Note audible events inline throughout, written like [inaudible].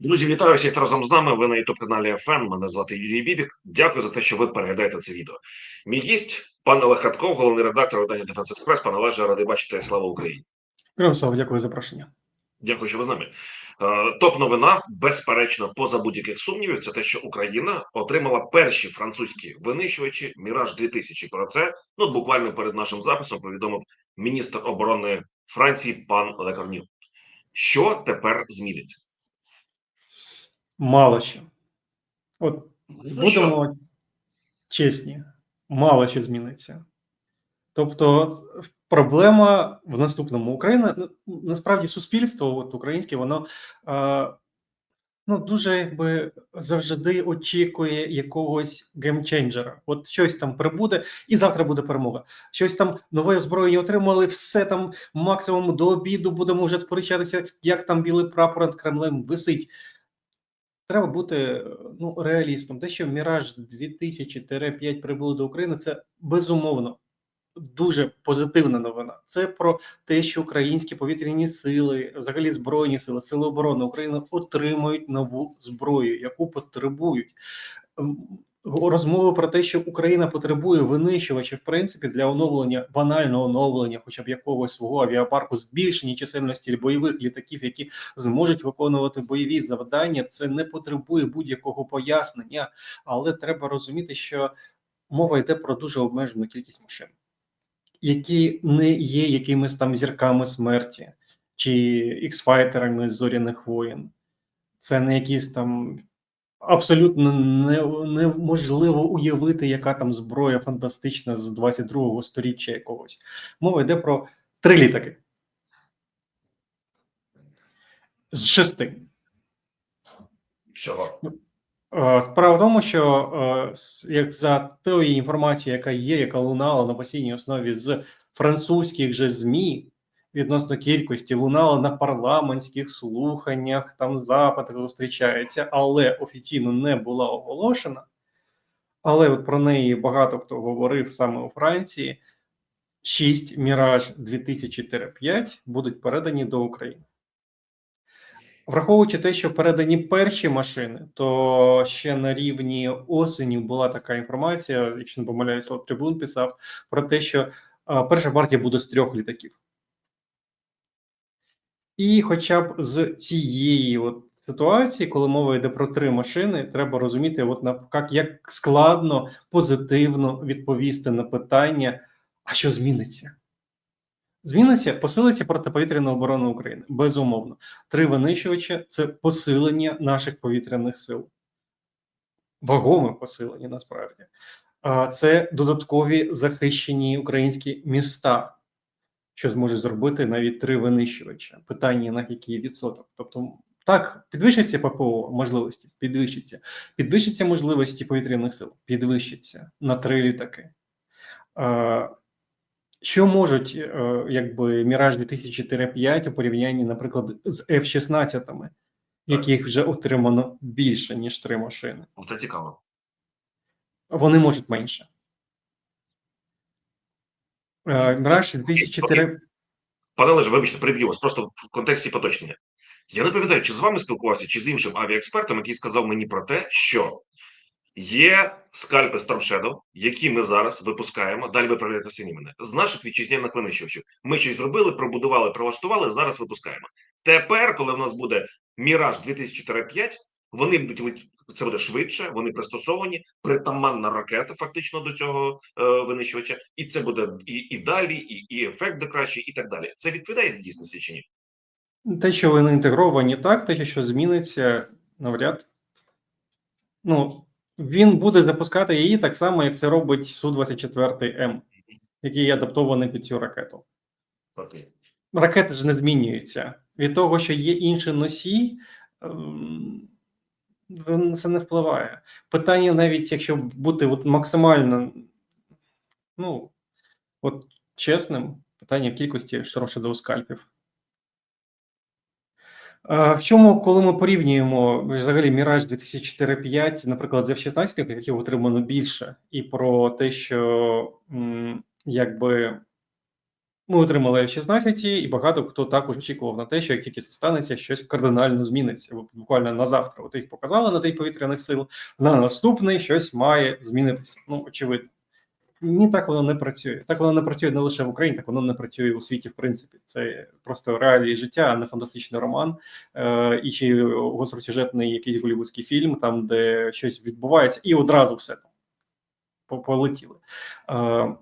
Друзі, вітаю всіх разом з нами. Ви на youtube каналі ФН. Мене звати Юрій Бібік. Дякую за те, що ви переглядаєте це відео. Мій гість, пан Олег Хатков, головний редактор видання Дефенс Експрес. Пане Олеже, радий бачити. Слава Україні! Слава, дякую за запрошення. Дякую, що ви з нами. Е, Топ новина, безперечно, поза будь-яких сумнівів, це те, що Україна отримала перші французькі винищувачі Міраж 2000 Про це ну буквально перед нашим записом повідомив міністр оборони Франції пан Лекарню. Що тепер зміниться? Мало що. От Ну, що? будемо чесні, мало що зміниться. Тобто, проблема в наступному. Україна ну, насправді суспільство, от українське, воно е, ну, дуже якби завжди очікує якогось геймченджера. От щось там прибуде, і завтра буде перемога. Щось там нове озброєння отримали, все там максимум до обіду будемо вже сперечатися, як там білий прапор над Кремлем висить. Треба бути ну, реалістом. Те, що Міраж 2000-5 прибули до України, це безумовно дуже позитивна новина. Це про те, що українські повітряні сили, взагалі збройні сили, сили оборони України отримують нову зброю, яку потребують. Розмови про те, що Україна потребує винищувачів, в принципі, для оновлення банального оновлення, хоча б якогось свого авіапарку, збільшення чисельності бойових літаків, які зможуть виконувати бойові завдання. Це не потребує будь-якого пояснення, але треба розуміти, що мова йде про дуже обмежену кількість машин, які не є якимись там зірками смерті чи іксфайтерами з зоряних воєн. Це не якісь там абсолютно не, неможливо уявити, яка там зброя фантастична з 22-го сторіччя якогось. Мова йде про три літаки. З шести. Всього. Е, Справа в тому, що е, як за тою інформацією, яка є, яка лунала на постійній основі з французьких же ЗМІ відносно кількості, лунала на парламентських слуханнях, там запити зустрічаються, але офіційно не була оголошена. Але от про неї багато хто говорив саме у Франції. 6 Міраж 2000-5 будуть передані до України. Враховуючи те, що передані перші машини, то ще на рівні осені була така інформація, якщо не помиляюся, трибун писав про те, що перша партія буде з трьох літаків. І хоча б з цієї от ситуації, коли мова йде про три машини, треба розуміти, от на як, як складно позитивно відповісти на питання, а що зміниться? Зміниться, посилиться протиповітряна оборона України. Безумовно. Три винищувачі це посилення наших повітряних сил. Вагоме посилення насправді. Це додаткові захищені українські міста, що зможе зробити навіть три винищувача. Питання на який відсоток. Тобто, так, підвищиться ППО можливості, підвищиться. Підвищиться можливості повітряних сил, підвищиться на три літаки. Що можуть е, якби Міраж 2004-5 у порівнянні, наприклад, з F-16, яких вже отримано більше, ніж три машини? Це цікаво. Вони можуть менше. Е, Міраж 2004 Пане Олеже, вибачте, переб'ю вас просто в контексті поточнення. Я не пам'ятаю, чи з вами спілкувався, чи з іншим авіаекспертом, який сказав мені про те, що є скальпи Storm Shadow, які ми зараз випускаємо. Далі виправляйте самі мене з наших вітчизняних винищувачів. Ми щось зробили, пробудували, прилаштували. Зараз випускаємо. Тепер, коли в нас буде Міраж 2004-5, вони будуть це буде швидше, вони пристосовані, притаманна ракета, фактично до цього е, винищувача, і це буде і, і далі, і, і ефект буде кращий, і так далі. Це відповідає дійсності чи ні? те, що вони інтегровані так, те, що зміниться, навряд. Ну, він буде запускати її так само, як це робить Су-24М, який адаптований під цю ракету. Окей. ракети ж не змінюються. Від того, що є інший носій, ем, це не впливає. Питання, навіть якщо бути от максимально ну, от чесним, питання кількості Storm Shadow скальпів. Е, В чому, коли ми порівнюємо взагалі Міраж 2004-5, наприклад, з F-16, яких отримано більше, і про те, що якби Ми отримали F-16, і багато хто також очікував на те, що як тільки це станеться, щось кардинально зміниться. Буквально на завтра. От їх показали на День повітряних сил. На наступний щось має змінитися. Ну, очевидно. Ні, так воно не працює. Так воно не працює не лише в Україні, так воно не працює у світі, в принципі. Це просто реалії життя, а не фантастичний роман. Е, і чи гостросюжетний якийсь голівудський фільм, там, де щось відбувається, і одразу все там по- полетіли. Е,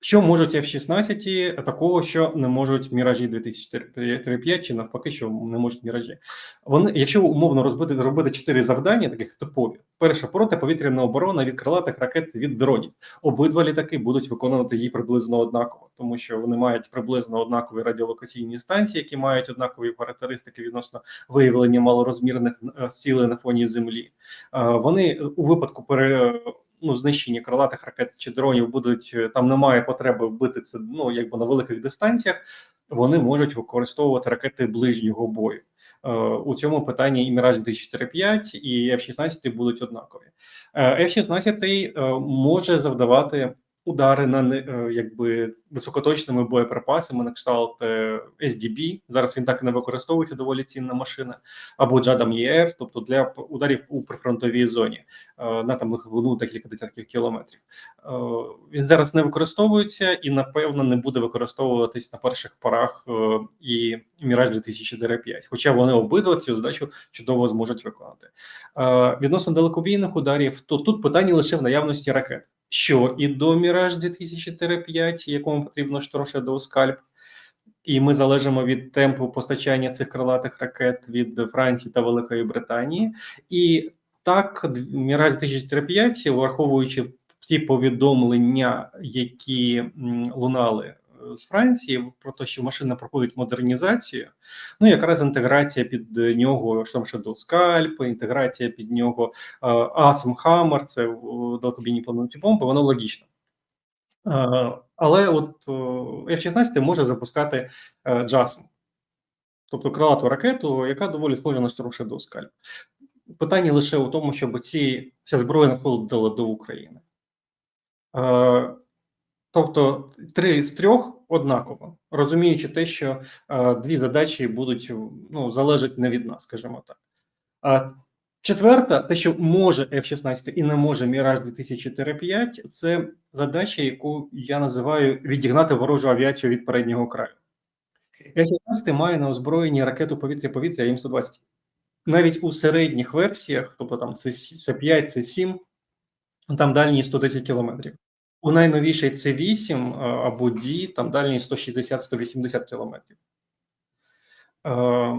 що можуть F-16 такого, що не можуть Міражі 2035 чи навпаки, що не можуть Міражі? Вони, якщо умовно розбити зробити чотири завдання, таких типові: перше протиповітряна оборона від крилатих ракет від дронів. Обидва літаки будуть виконувати її приблизно однаково, тому що вони мають приблизно однакові радіолокаційні станції, які мають однакові характеристики відносно виявлення малорозмірних е, цілей на фоні землі. Е, Вони у випадку пере ну, знищення крилатих ракет чи дронів будуть е, там немає потреби вбити це ну якби на великих дистанціях. Вони можуть використовувати ракети ближнього бою. Е, У цьому питанні і Міраж 2045 і F-16 будуть однакові. Е, F-16 е, може завдавати удари на е, якби високоточними боєприпасами на кшталт е, SDB. Зараз він так і не використовується доволі цінна машина, або Джадам ЄР, тобто для ударів у прифронтовій зоні е, на там глибину декілька десятків кілометрів. Він зараз не використовується і напевно не буде використовуватись на перших порах і Міраж 2005, хоча вони обидва цю задачу чудово зможуть виконати. Відносно далекобійних ударів, то тут питання лише в наявності ракет. Що і до Міраж 2005, якому потрібно Shadow скальп, і ми залежимо від темпу постачання цих крилатих ракет від Франції та Великої Британії. І так, Міраж 2005, враховуючи ті повідомлення, які лунали з Франції, про те, що машина проходить модернізацію. Ну, якраз інтеграція під нього Storm Shadow Scalp, інтеграція під нього е, Asm Hammer, це е, далекобійні плануті бомби, воно логічно. Е, Але от е, F-16 може запускати е, JASM, тобто крилату ракету, яка доволі схожа на Shadow Scalp. Питання лише у тому, щоб ці, ця зброя надходила до України. Е, Тобто три з трьох однаково, розуміючи те, що е, дві задачі будуть ну, залежать не від нас, скажімо так. А четверта, те, що може F-16 і не може Міраж 2005, це задача, яку я називаю відігнати ворожу авіацію від переднього краю. F-16 має на озброєнні ракету повітря-повітря М120. Навіть у середніх версіях, тобто там це 5, це 7, там дальні 110 кілометрів. У найновішій це 8 е, або D, там дальні 160-180 кілометрів. Е,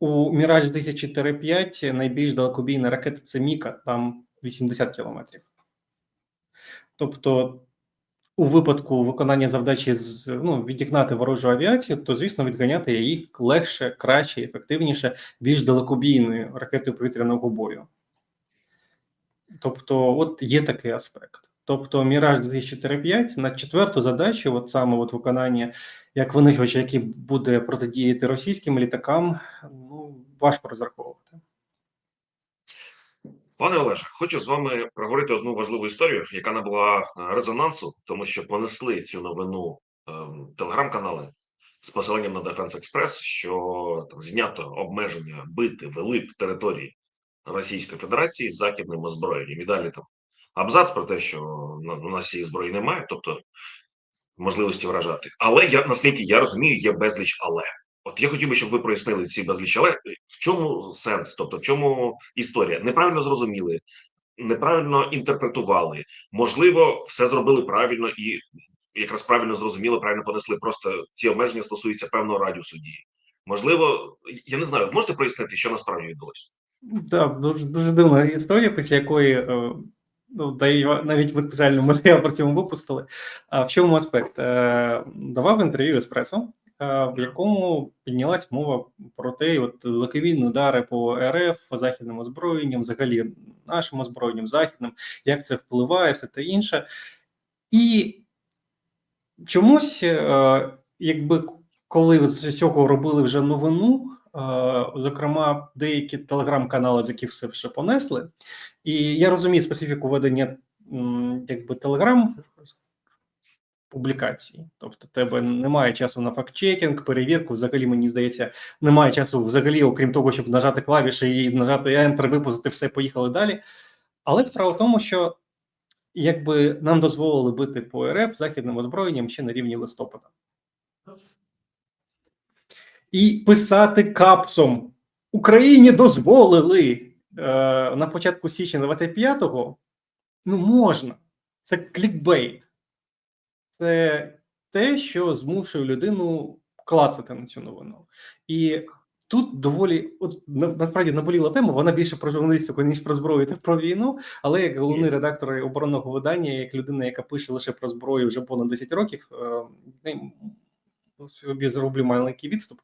У Міраж 2005 найбільш далекобійна ракета це Міка, там 80 кілометрів. Тобто, у випадку виконання завдачі з ну, відігнати ворожу авіацію, то звісно відганяти її легше, краще, ефективніше, більш далекобійною ракетою повітряного бою. Тобто, от є такий аспект. Тобто, Міраж 2045 на четверту задачу, от саме от виконання як винищувача, який буде протидіяти російським літакам, ну важко розраховувати. Пане Олеже, хочу з вами проговорити одну важливу історію, яка набула е, резонансу, тому що понесли цю новину ем, телеграм-канали з посиланням на Defense Express, що там знято обмеження бити вглиб території Російської Федерації західним озброєнням. І далі там абзац про те, що у нас цієї зброї немає, тобто можливості вражати. Але я наскільки я розумію, є безліч але. От я хотів би, щоб ви прояснили ці безліч але. В чому сенс? Тобто, в чому історія? Неправильно зрозуміли, неправильно інтерпретували. Можливо, все зробили правильно і якраз правильно зрозуміли, правильно понесли. Просто ці обмеження стосуються певного радіусу дії. Можливо, я не знаю, можете прояснити, що насправді відбулося? Так, дуже дуже дивна історія, після якої е, ну, та й навіть ви спеціальний матеріал про цьому випустили. А в чому аспект? Е, Давав інтерв'ю Еспресо, е, в якому піднялась мова про те, от далекобійні удари по РФ, західним озброєнням, взагалі нашим озброєнням, західним, як це впливає, все те інше. І чомусь, е, якби коли з цього робили вже новину. Е, Зокрема, деякі телеграм-канали, з яких все вже понесли, і я розумію специфіку ведення якби телеграм публікації. Тобто, тебе немає часу на фактчекінг, перевірку. Взагалі, мені здається, немає часу взагалі, окрім того, щоб нажати клавіші і нажати Enter, випустити все, поїхали далі. Але справа в тому, що якби нам дозволили бити по РФ західним озброєнням ще на рівні листопада. І писати капсом Україні дозволили е, на початку січня 25-го. Ну, можна. Це клікбейт. Це те, що змушує людину клацати на цю новину. І тут доволі, от насправді наболіла тема, вона більше про журналістику, ніж про зброю та про війну. Але як головний редактор оборонного видання, як людина, яка пише лише про зброю вже понад 10 років, е, собі зроблю маленький відступ.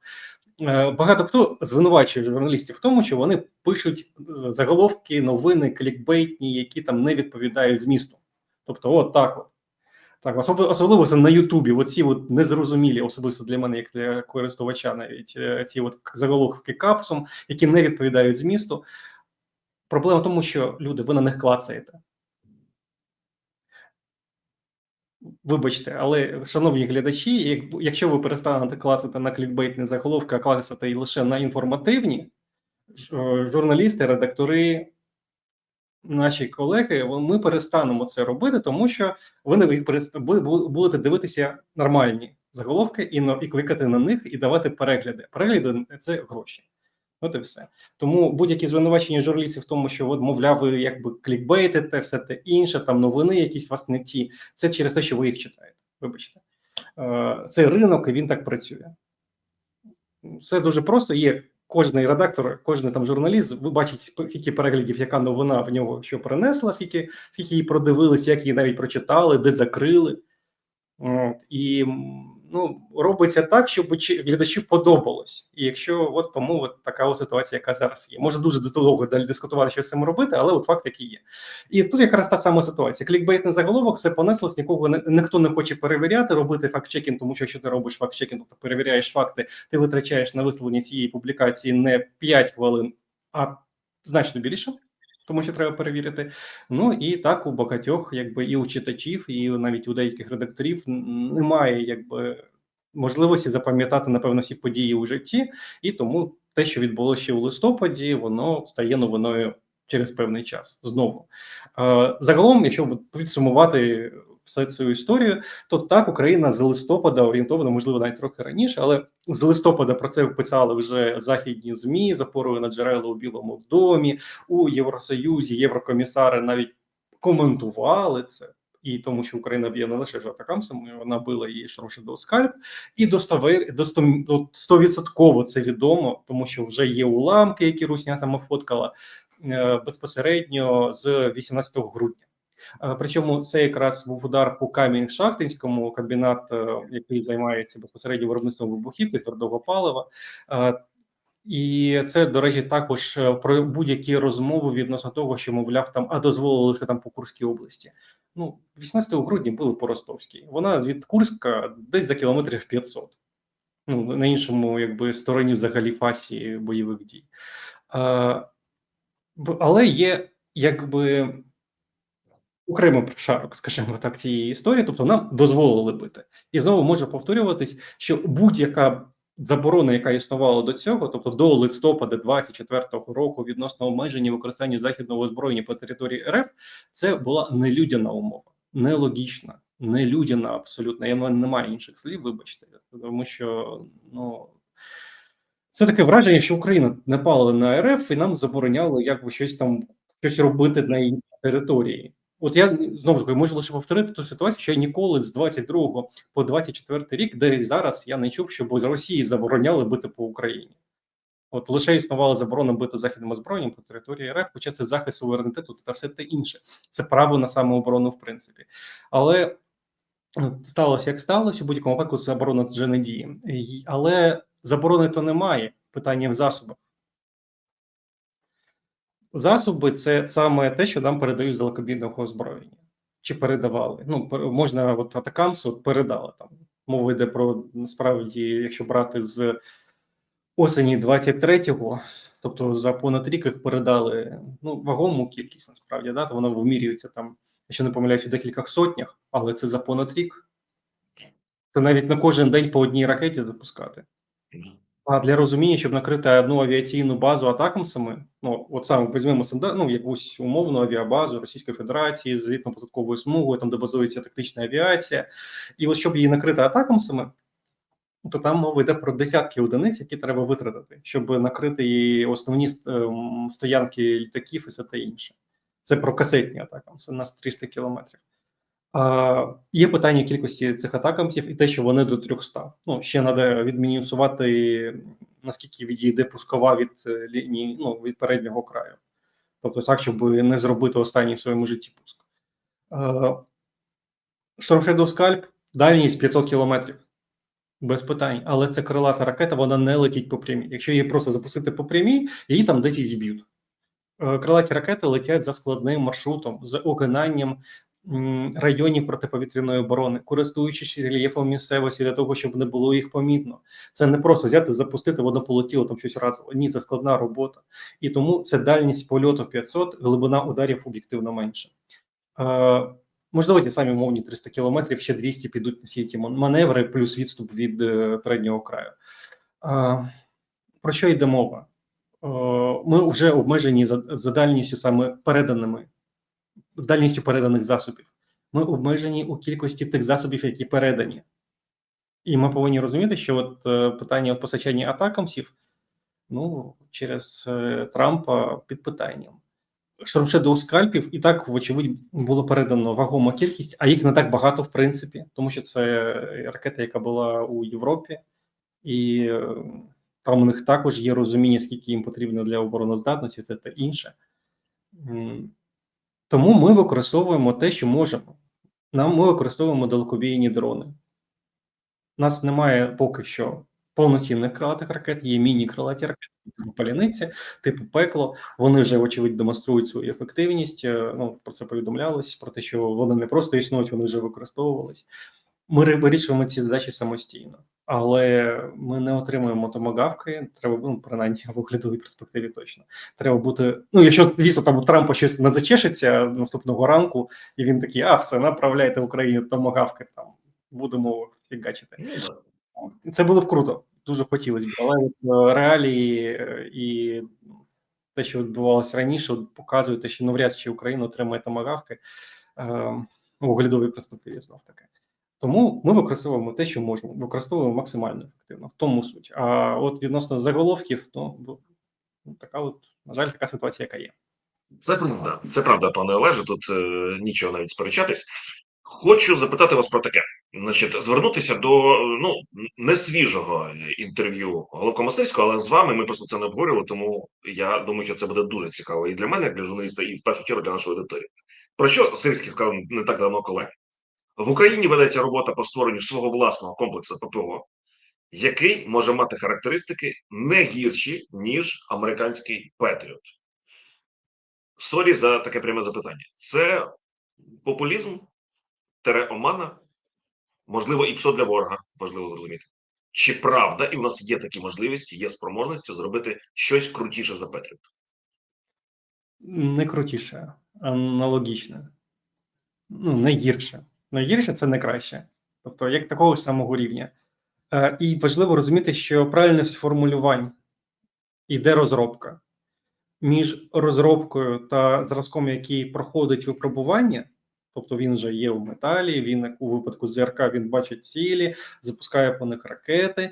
Е, Багато хто звинувачує журналістів в тому, що вони пишуть е, заголовки, новини, клікбейтні, які там не відповідають змісту. Тобто, от так от. Так, особливо це на Ютубі. Оці от незрозумілі, особисто для мене, як для користувача, навіть е, ці от заголовки капсом, які не відповідають змісту. Проблема в тому, що люди, ви на них клацаєте. Вибачте, але шановні глядачі, якщо ви перестанете клацати на клікбейтні заголовки, а клацати лише на інформативні, е, журналісти, редактори, наші колеги, ми перестанемо це робити, тому що ви не будете дивитися нормальні заголовки і, і кликати на них і давати перегляди. Перегляди це гроші. От і все. Тому будь-які звинувачення журналістів в тому, що от, мовляв, ви якби клікбейтите, все те інше, там новини якісь вас не ті. Це через те, що ви їх читаєте. Вибачте, Е, це ринок, і він так працює. Все дуже просто. Є кожний редактор, кожен там журналіст, ви бачите, скільки переглядів, яка новина в нього що принесла, скільки, скільки її продивились, як її навіть прочитали, де закрили. І ну, робиться так, щоб глядачу подобалось. І якщо от тому от така от ситуація, яка зараз є, може дуже довго далі дискутувати, що з цим робити, але от факт який є. І тут якраз та сама ситуація. Клікбейтний заголовок це понеслось, нікого не ніхто не хоче перевіряти, робити факт-чекінг, тому що якщо ти робиш факт-чекінг, то перевіряєш факти, ти витрачаєш на висловлення цієї публікації не 5 хвилин, а значно більше. Тому що треба перевірити. Ну і так у багатьох, якби і у читачів, і навіть у деяких редакторів немає якби можливості запам'ятати напевно всі події у житті, і тому те, що відбулося ще у листопаді, воно стає новиною через певний час. Знову Е, загалом, якщо підсумувати все цю історію, то так Україна з листопада орієнтована, можливо, навіть трохи раніше, але з листопада про це писали вже західні змі з на джерела у Білому домі у Євросоюзі. Єврокомісари навіть коментували це. І тому, що Україна б'є не лише жатакамсами, вона била і шрошидо скальп, і достовер до стовідсотково це відомо, тому що вже є уламки, які Русня сама фоткала е, безпосередньо з 18 грудня. Причому це якраз був удар по Камінь-Шахтинському, комбінат, е, який займається безпосередньо виробництвом вибухівки, твердого палива. І це, до речі, також е, про будь-які розмови відносно того, що мовляв там, а дозволили лише там по Курській області. Ну, 18 грудня були по Ростовській. Вона від Курська десь за кілометрів 500. Ну, на іншому, якби стороні взагалі фасі бойових дій. Е, але є якби окремий прошарок, скажімо так, цієї історії, тобто нам дозволили бити. І знову може повторюватись, що будь-яка заборона, яка існувала до цього, тобто до листопада 24-го року відносно обмеження використання західного озброєння по території РФ, це була нелюдяна умова, нелогічна, нелюдяна абсолютно. Я немає інших слів, вибачте, тому що ну. Це таке враження, що Україна напала на РФ і нам забороняли якби щось там щось робити на її території. От я знову таки можу лише повторити ту ситуацію, що я ніколи з 22 по 24 рік, де зараз я не чув, щоб з Росії забороняли бити по Україні. От лише існувала заборона бити західним озброєнням по території РФ, хоча це захист суверенітету та все те інше. Це право на самооборону, в принципі. Але е, сталося як сталося, у будь-якому випадку заборона вже не діє. Але заборони то немає. Питання в засобах. Засоби це саме те, що нам передають з далекобійного озброєння. Чи передавали? Ну, можна, от Атакамс от передали там. Мова йде про насправді, якщо брати з осені 23-го, тобто за понад рік їх передали ну, вагому кількість, насправді, да, то воно вимірюється там, якщо не помиляюсь, у декількох сотнях, але це за понад рік. Це навіть на кожен день по одній ракеті запускати. А для розуміння, щоб накрити одну авіаційну базу атакамсами, ну от саме візьмемо ну, якусь умовну авіабазу Російської Федерації з злітно-посадковою смугою, там де базується тактична авіація, і от щоб її накрити атакамсами, то там мова йде про десятки одиниць, які треба витратити, щоб накрити її основні ем, стоянки літаків і все те інше. Це про касетні атакамси на 300 кілометрів. Є питання кількості цих атакамсів і те, що вони до 300. Ну, ще треба відмінусувати, наскільки відійде пускова від е, лінії, ну, від переднього краю. Тобто так, щоб не зробити останній в своєму житті пуск. Shadow Scalp, дальність 500 кілометрів. Без питань, але це крилата ракета, вона не летить по прямій. Якщо її просто запустити по прямій, її там десь і зіб'ють. Е, Крилаті ракети летять за складним маршрутом, з огинанням районів протиповітряної оборони, користуючись рельєфом місцевості для того, щоб не було їх помітно. Це не просто взяти, запустити, воно полетіло там щось разово. Ні, це складна робота. І тому це дальність польоту 500, глибина ударів об'єктивно менше. Е, можливо, ті самі умовні 300 кілометрів, ще 200 підуть на всі ті маневри, плюс відступ від е, переднього краю. Е, про що йде мова? Е, ми вже обмежені за, за дальністю саме переданими дальністю переданих засобів. Ми обмежені у кількості тих засобів, які передані. І ми повинні розуміти, що от е, питання постачання атакамсів ну, через е, Трампа під питанням. Штормшедоу скальпів і так, вочевидь, було передано вагома кількість, а їх не так багато, в принципі, тому що це ракета, яка була у Європі, і е, там у них також є розуміння, скільки їм потрібно для обороноздатності, це та інше. Тому ми використовуємо те, що можемо. Нам ми використовуємо далекобійні дрони. У нас немає поки що повноцінних крилатих ракет, є міні-крилаті ракети, типу паляниці, типу пекло. Вони вже, вочевидь, демонструють свою ефективність. Е, Ну, про це повідомлялось, про те, що вони не просто існують, вони вже використовувались. Ми вирішуємо ці задачі самостійно, але ми не отримуємо томагавки. Треба, ну, принаймні, в оглядовій перспективі точно. Треба бути. Ну, якщо звісно, там у Трампа щось не зачешеться наступного ранку, і він такий, а все, направляйте в Україні томагавки, там будемо фігачити. Ну. Це було б круто, дуже хотілося б, але е, реалії е, і те, що відбувалося раніше, показує те, що навряд чи Україна отримає томагавки в оглядовій перспективі знов таки. Тому ми використовуємо те, що можемо, використовуємо максимально ефективно, в тому суть. А от відносно заголовків, то ну, така от, на жаль, така ситуація, яка є. Це правда, це правда, пане Олеже. Тут е, нічого навіть сперечатись. Хочу запитати вас про таке: значить, звернутися до ну не свіжого інтерв'ю Головкомасильського, але з вами ми просто це не обговорювали. Тому я думаю, що це буде дуже цікаво і для мене, як для журналіста, і в першу чергу для нашої аудиторії. Про що Сирський сказав не так давно колеги? В Україні ведеться робота по створенню свого власного комплексу ППО, який може мати характеристики не гірші ніж американський Петріот. Сорі за таке пряме запитання. Це популізм, тере омана, можливо, і псо для ворога, важливо зрозуміти. Чи правда, і у нас є такі можливості, є спроможності зробити щось крутіше за Петріот? Не крутіше, аналогічне. Ну, не гірше. Не гірше це не краще. Тобто, як такого ж самого рівня. Е, і важливо розуміти, що правильність формулювань іде розробка. Між розробкою та зразком, який проходить випробування, тобто він вже є в металі, він у випадку ЗРК він бачить цілі, запускає по них ракети,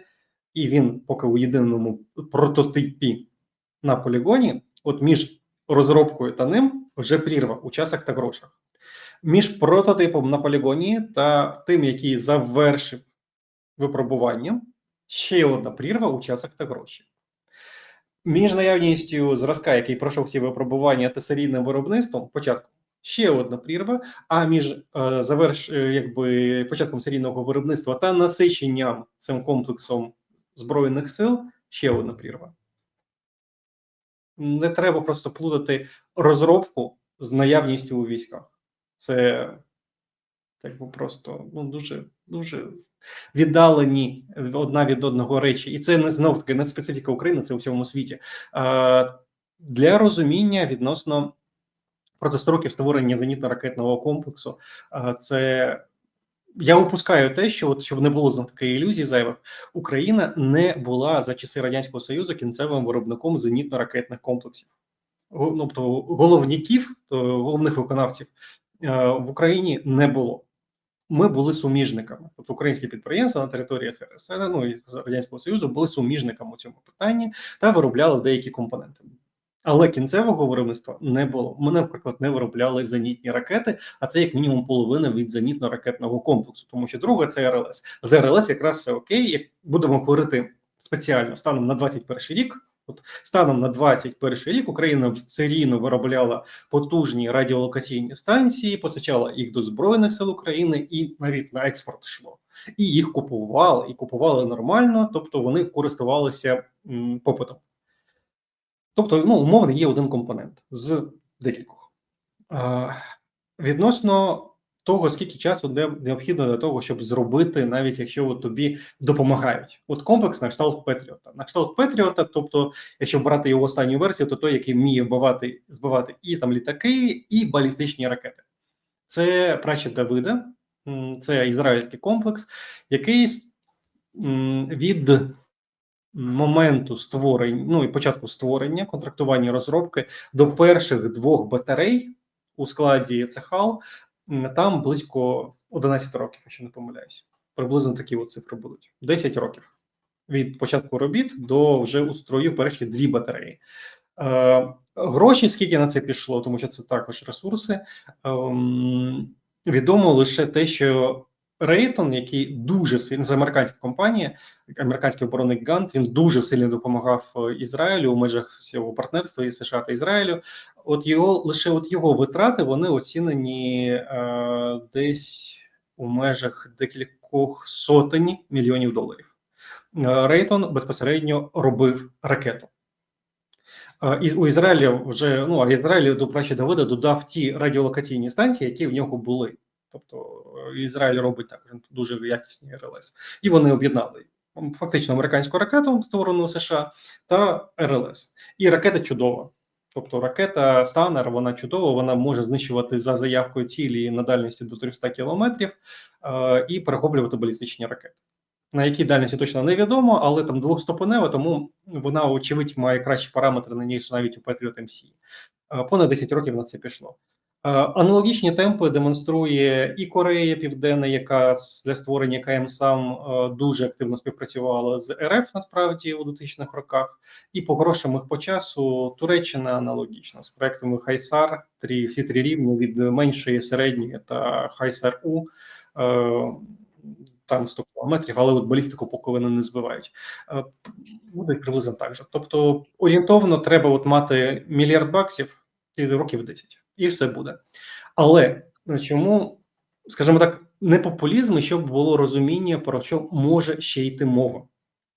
і він поки у єдиному прототипі на полігоні, от між розробкою та ним вже прірва у часах та грошах. Між прототипом на полігоні та тим, який завершив випробування, ще одна прірва у часах та гроші. Між наявністю зразка, який пройшов всі випробування та серійним виробництвом, початку ще одна прірва, а між е, заверш, е, якби, початком серійного виробництва та насиченням цим комплексом збройних сил ще одна прірва. Не треба просто плутати розробку з наявністю у військах. Це так просто ну, дуже дуже віддалені одна від одного речі, і це не знов таки не специфіка України, це у всьому світі. А, для розуміння відносно процесу років створення зенітно-ракетного комплексу, а, це я опускаю те, що от щоб не було знов такої ілюзії зайвих, Україна не була за часи радянського союзу кінцевим виробником зенітно-ракетних комплексів. Ну, Тобто головників, головних виконавців е, в Україні не було. Ми були суміжниками. Тобто українські підприємства на території СРСР, ну і радянського союзу були суміжниками у цьому питанні та виробляли деякі компоненти. Але кінцевого виробництва не було. Ми, наприклад, не виробляли зенітні ракети, а це як мінімум половина від зенітно-ракетного комплексу, тому що друга це РЛС. З РЛС якраз все окей. Як будемо говорити спеціально станом на 21 рік. От станом на 21 рік Україна серійно виробляла потужні радіолокаційні станції, постачала їх до збройних сил України і навіть на експорт йшло. І їх купували, і купували нормально, тобто вони користувалися попитом. Тобто, ну, умовно, є один компонент з декількох. Відносно того, скільки часу необхідно для того, щоб зробити, навіть якщо от тобі допомагають. От комплекс на кшталт Петріота. На кшталт Петріота, тобто, якщо брати його останню версію, то той, який вміє вбивати, збивати і там літаки, і балістичні ракети. Це праче Давида, це ізраїльський комплекс, який від моменту створення, ну і початку створення, контрактування розробки до перших двох батарей у складі Цехал, там близько 11 років, якщо не помиляюсь. Приблизно такі от цифри будуть. 10 років від початку робіт до вже у строю перші дві батареї. Е, гроші, скільки на це пішло, тому що це також ресурси. Е, відомо лише те, що Рейтон, який дуже сильно це американська компанія, американський оборонник Гант, він дуже сильно допомагав е, Ізраїлю у межах цього партнерства і США та Ізраїлю. От його лише от його витрати вони оцінені е, десь у межах декількох сотень мільйонів доларів. Е, Рейтон безпосередньо робив ракету. Е, І у Ізраїля вже ну а Ізраїль до прачі Давида додав ті радіолокаційні станції, які в нього були. Тобто Ізраїль робить також дуже якісні РЛС, і вони об'єднали фактично американську ракету, створену США, та РЛС. І ракета чудова. Тобто ракета Станер, вона чудова, вона може знищувати за заявкою цілі на дальності до 300 кілометрів е, і перехоплювати балістичні ракети. На якій дальності точно невідомо, але там двохступенева, тому вона, очевидь, має кращі параметри на ніж навіть у Patriot MC. Е, Понад 10 років на це пішло. Е, Аналогічні темпи демонструє і Корея Південна, яка для створення КМ сам е, дуже активно співпрацювала з РФ насправді у 2000-х роках, і по грошам їх по часу Туреччина аналогічна з проектами Хайсар, три всі три рівні від меншої, середньої та Хайсар У. е, Там 100 кілометрів, але от балістику поки вони не збивають. Буде приблизно так же. Тобто орієнтовно треба от мати мільярд баксів і років 10, і все буде. Але е, чому, скажімо так, не популізм, і щоб було розуміння, про що може ще йти мова.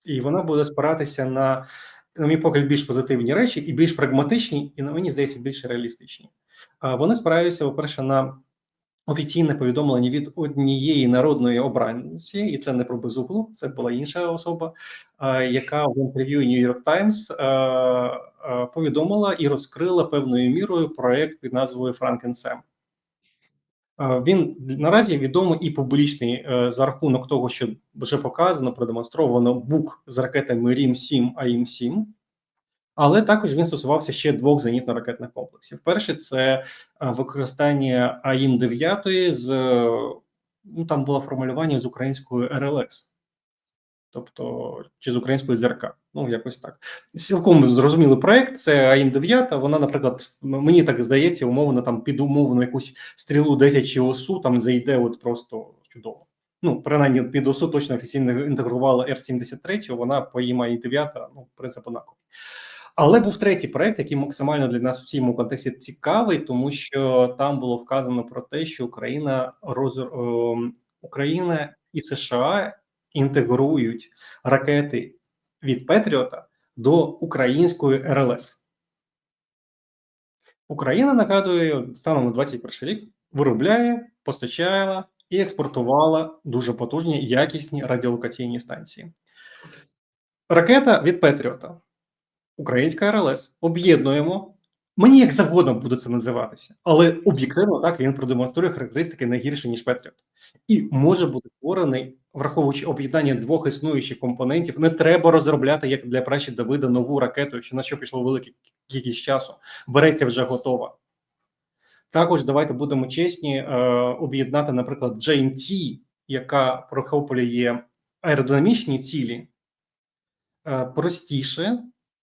І вона буде спиратися на, на мій погляд, більш позитивні речі, і більш прагматичні, і на мені здається, більш реалістичні. Вони спираються, по-перше, на офіційне повідомлення від однієї народної обранці, і це не про безуглу, це була інша особа, яка в інтерв'ю New York Times а, а, повідомила і розкрила певною мірою проект під назвою Frankenstein. А, Він наразі відомий і публічний е, за рахунок того, що вже показано, продемонстровано бук з ракетами Рім 7 АІМ 7 але також він стосувався ще двох зенітно-ракетних комплексів. Перший це е, використання АІМ 9 з е, ну там було формулювання з українською РЛС, тобто чи з українською ЗРК. Ну якось так. Цілком зрозумілий проект. Це АІМ 9 Вона, наприклад, мені так здається, умовно там під умовну якусь стрілу 10 чи осу там зайде от просто чудово. Ну, принаймні, під осу точно офіційно інтегрувала Р-73, вона по їм АІ 9, ну, принцип однаковий. Але був третій проект, який максимально для нас у цьому контексті цікавий, тому що там було вказано про те, що Україна роз ем, Україна і США інтегрують ракети від Петріота до української РЛС. Україна нагадує станом на 21 рік виробляє, постачала і експортувала дуже потужні якісні радіолокаційні станції. Ракета від Петріота. Українська РЛС об'єднуємо Мені як завгодно буде це називатися, але об'єктивно так він продемонструє характеристики не гірше, ніж Петріот. І може бути створений, враховуючи об'єднання двох існуючих компонентів. Не треба розробляти, як для пращі Давида, нову ракету, що на що пішло велика кількість часу. Береться вже готова. Також давайте будемо чесні, е, об'єднати, наприклад, GMT, яка прохоплює аеродинамічні цілі, е, простіше,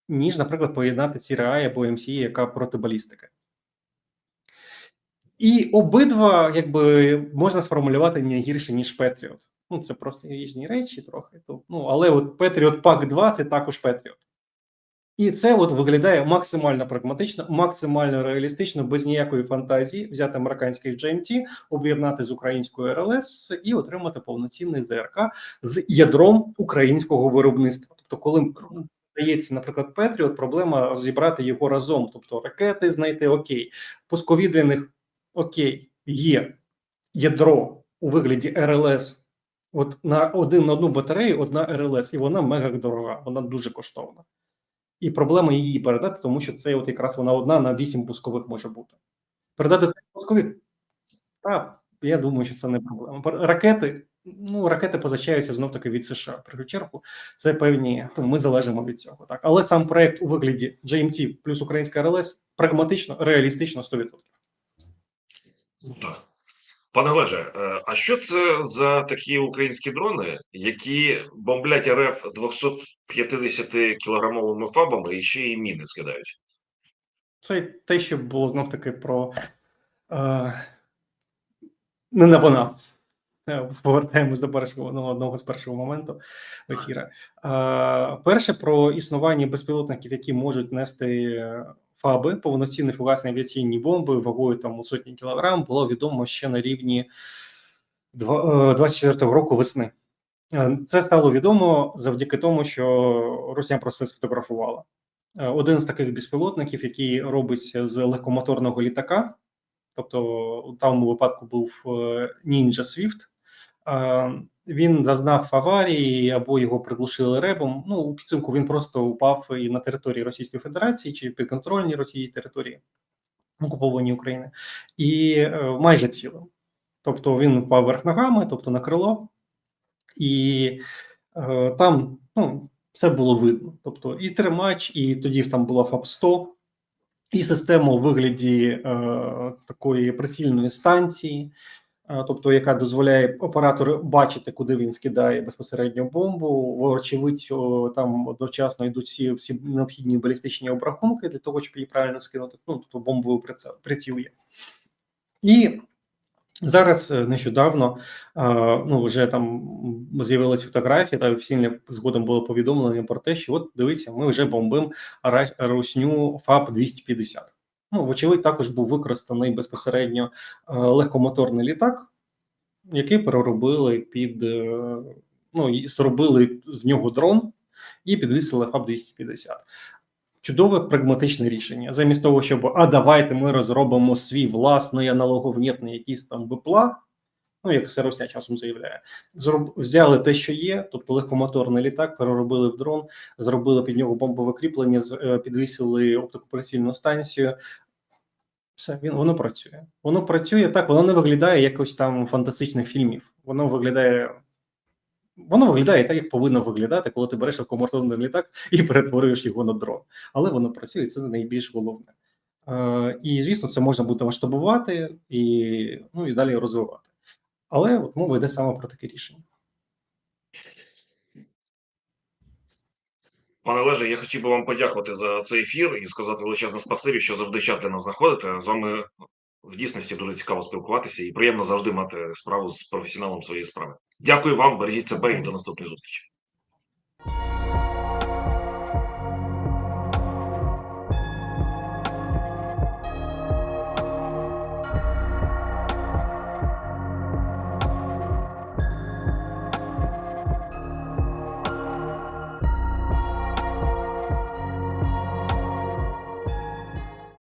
ніж, наприклад, поєднати CRI або MCE, яка проти балістики. І обидва, якби можна сформулювати не гірше, ніж Patriot. Ну, це просто різні речі трохи. Ну, але от Patriot Pack 2 це також Patriot. І це от виглядає максимально прагматично, максимально реалістично, без ніякої фантазії взяти американський GMT, об'єднати з українською РЛС і отримати повноцінний ЗРК з ядром українського виробництва. Тобто, коли дається, наприклад, Петріот, проблема розібрати його разом. Тобто ракети знайти окей, пусковітряних окей, є ядро у вигляді РЛС. От на один на одну батарею одна РЛС, і вона мега дорога, вона дуже коштовна. І проблема її передати, тому що це от якраз вона одна на вісім пускових може бути. Передати пускові, так, я думаю, що це не проблема. Ракети, ну ракети позначаються знов таки від США. Першу чергу, це певні, ну, ми залежимо від цього. Так, але сам проект у вигляді GMT плюс українська РЛС прагматично, реалістично 100%. Ну, так. Пане Олеже, е, а що це за такі українські дрони, які бомблять РФ 250 кілограмовими фабами і ще й міни скидають? Це те, що було знов таки про е, не на вона. Е, [laughs] Повертаємось до першого ну, одного з першого моменту ефіра. Е, перше про існування безпілотників, які можуть нести фаби, повноцінні фугасні авіаційні бомби вагою там у сотні кілограм, було відомо ще на рівні 24-го року весни. Е, Це стало відомо завдяки тому, що Росія про це сфотографувала. Е, Один з таких безпілотників, який робиться з легкомоторного літака, тобто у тому випадку був е, Ninja Swift, е, він зазнав аварії або його приглушили ребом. Ну, у підсумку він просто упав і на території Російської Федерації чи підконтрольній Росії території окуповані України, і е, майже цілим. Тобто він впав верх ногами, тобто на крило, і е, там ну, все було видно. Тобто і тримач, і тоді там була ФАП 100 і система у вигляді е, такої прицільної станції, тобто яка дозволяє оператору бачити, куди він скидає безпосередньо бомбу. Вочевидь, там одночасно йдуть всі, всі необхідні балістичні обрахунки для того, щоб її правильно скинути. Ну, тобто бомбовий приціл, приціл є. І Зараз е, нещодавно ну вже там з'явилась фотографія, та офіційно згодом було повідомлення про те, що от дивіться, ми вже бомбимо русню ФАП 250. Ну, вочевидь, також був використаний безпосередньо е, легкомоторний літак, який переробили під е, ну зробили з нього дрон і підвісили ФАП 250 чудове прагматичне рішення. Замість того, щоб а давайте ми розробимо свій власний аналоговнітний якийсь там бипла, ну як Росія часом заявляє, зроб... взяли те, що є, тобто легкомоторний літак, переробили в дрон, зробили під нього бомбове кріплення, е, підвісили оптикоприцільну станцію. Все, він воно працює. Воно працює так, воно не виглядає якось там фантастичних фільмів. Воно виглядає. Воно виглядає так, як повинно виглядати, коли ти береш легкомоторний літак і перетворюєш його на дрон. Але воно працює, і це найбільш головне. Е, і звісно, це можна буде масштабувати і, ну, і далі розвивати. Але от мова йде саме про таке рішення. Пане Олеже, я хотів би вам подякувати за цей ефір і сказати величезне спасибі, що завжди час нас знаходите. З вами в дійсності дуже цікаво спілкуватися і приємно завжди мати справу з професіоналом своєї справи. Дякую вам, бережіть себе і до наступної зустрічі.